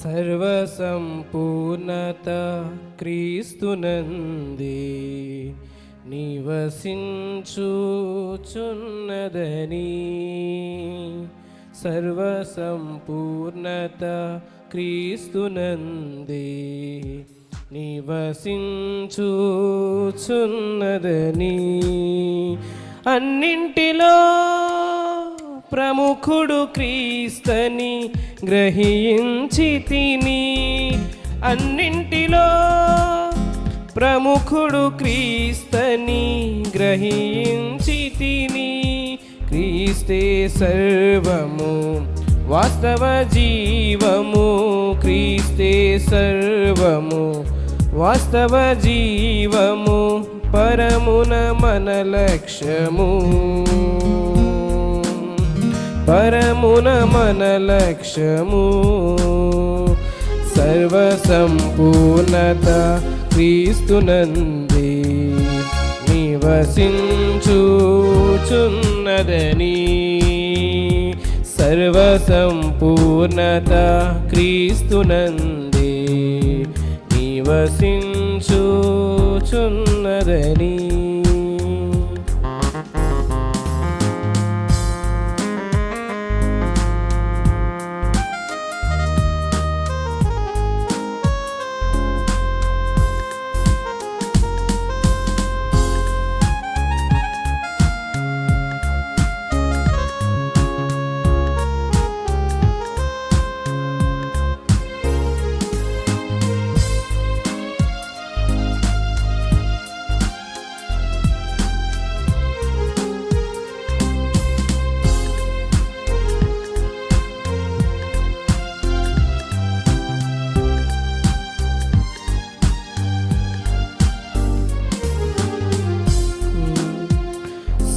సర్వసంపూర్ణత క్రీస్తునంది నివసించుచున్నదని సర్వసంపూర్ణత క్రీస్తునంది నివసించుచున్నదని అన్నింటిలో ప్రముఖుడు క్రీస్తని గ్రహించి తిని అన్నింటిలో ప్రముఖుడు క్రీస్తని గ్రహించి తిని క్రీస్తే సర్వము వాస్తవ జీవము. క్రీస్తే సర్వము వాస్తవ జీవము. పరమున మన లక్ష్యము. పరమున మన లక్ష్యము. సర్వసంపూర్ణత క్రీస్తునంది. నివసించుచున్నదని. సర్వసంపూర్ణత క్రీస్తునంది. నివసించుచున్నదని.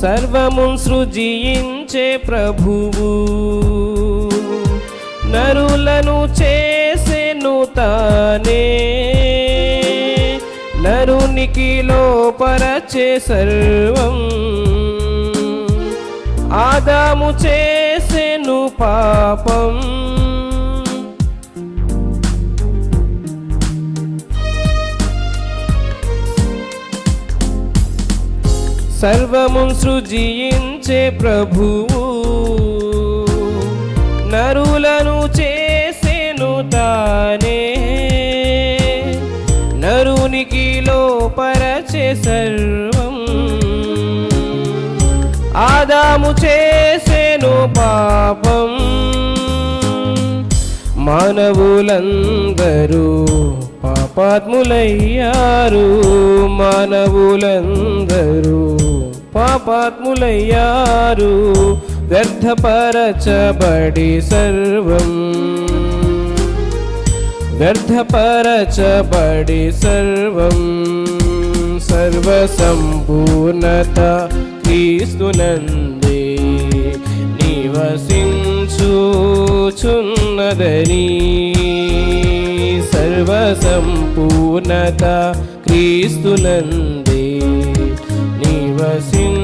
సర్వము సృజించే ప్రభువు. నరులను చేసెను తానే. నరునికి లోపరచే సర్వం. ఆదాము చేసెను పాపం. సర్వము సృజించే ప్రభువు. నరులను చేసేను తానే. నరునికి లోపరచే సర్వం. ఆదాము చేసేను పాపం. మానవులందరూ పాపాత్ములయ్యారు. మానవులందరూ పాపాత్ములయ్యారు. వ్యర్థపరచబడి సర్వం. వ్యర్థపరచబడి సర్వం. సర్వసంపూర్ణత క్రీస్తునందే. నివసించుచున్నదని సర్వసంపూర్ణత క్రీస్తునందే. నివసించుచున్నదని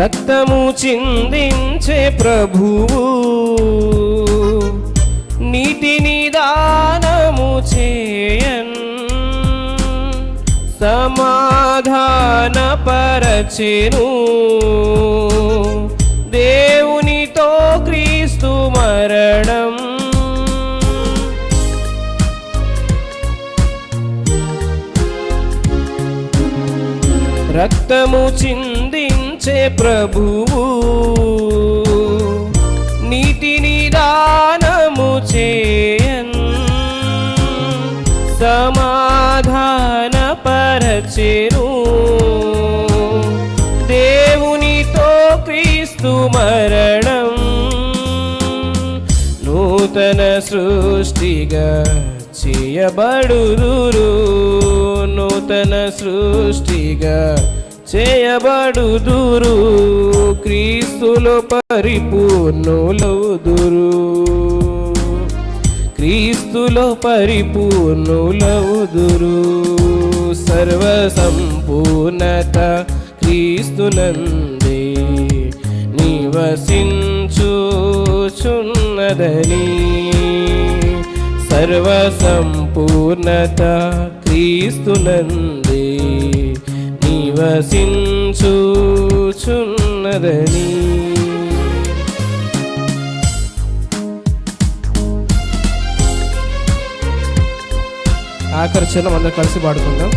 రక్తము చిందించే ప్రభువు. నీటిని దానము చేయన్. సమాధాన పరచెను దేవునితో క్రీస్తు మరణం. రక్తము నడిపించే ప్రభువు. నీటిని నిదానము చేయన్. సమాధాన పరచెను దేవునితో క్రీస్తు మరణం నూతన సృష్టిగా చేయబడు నూతన సృష్టిగా చేయబడుదురు క్రీస్తులో పరిపూర్ణులవుదురు. క్రీస్తులో పరిపూర్ణులవుదురు. సర్వ సంపూర్ణత క్రీస్తునందే. నివసించుచున్నదని. సర్వ సంపూర్ణత క్రీస్తునందే. నివసించుచున్నదని. ఆఖరి చిన్న అందరం కలిసి పాడుకుందాం.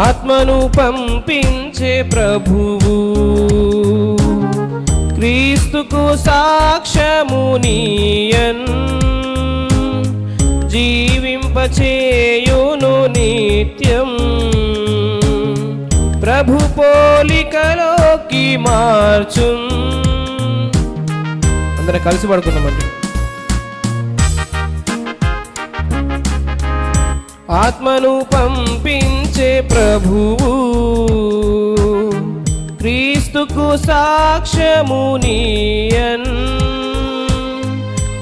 ఆత్మను పంపించే ప్రభువు. క్రీస్తుకు సాక్ష్యము జీవింపచేయును నిత్యం. ప్రభు పోలికలోకి మార్చు అందరం కలిసి పడుకున్నామండి ఆత్మను పంపించే ప్రభువు. క్రీస్తుకు సాక్ష్యము నీయన్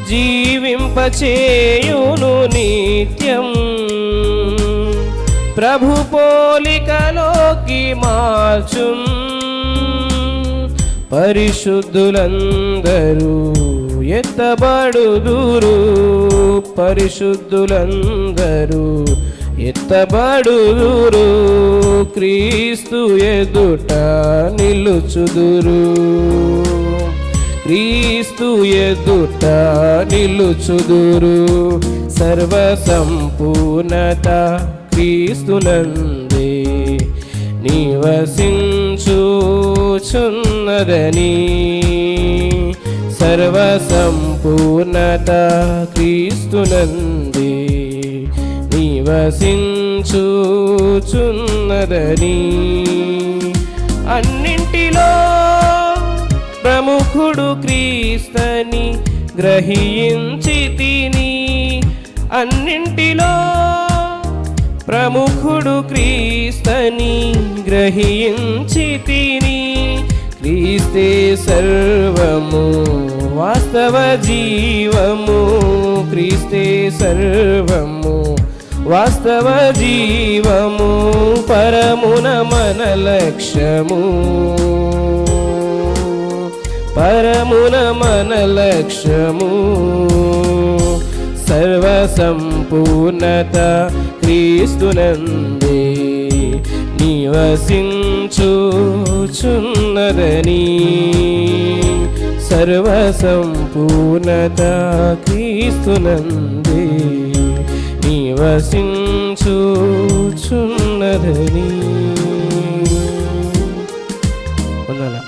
జీవింపచేయును నిత్యం. ప్రభు పోలికలోకి మార్చు పరిశుద్ధులందరూ ఎత్తబడుదురు. పరిశుద్ధులందరూ ఎత్తబడుదురు క్రీస్తు ఎదుట నిలుచుదురు. క్రీస్తు ఎదుట నిలుచుదురు. సర్వ సంపూర్ణత క్రీస్తునందే. నివసించుచున్నదని సర్వ సంపూర్ణత క్రీస్తునందే. నివసించుచున్నదని. అన్నింటిలో ప్రముఖుడు క్రీస్తని గ్రహించి తిని అన్నింటిలో ప్రముఖుడు క్రీస్తని గ్రహించి తిని క్రీస్తే సర్వము వాస్తవ జీవము క్రీస్తే సర్వము. వాస్తవ జీవము పరమున మన లక్ష్యము. పరమున మన లక్ష్యము. సర్వసంపూర్ణత క్రీస్తునందే. నివసించుచున్నదని సర్వసంపూర్ణత క్రీస్తునందే. నివసించుచున్నదని వందనాలు.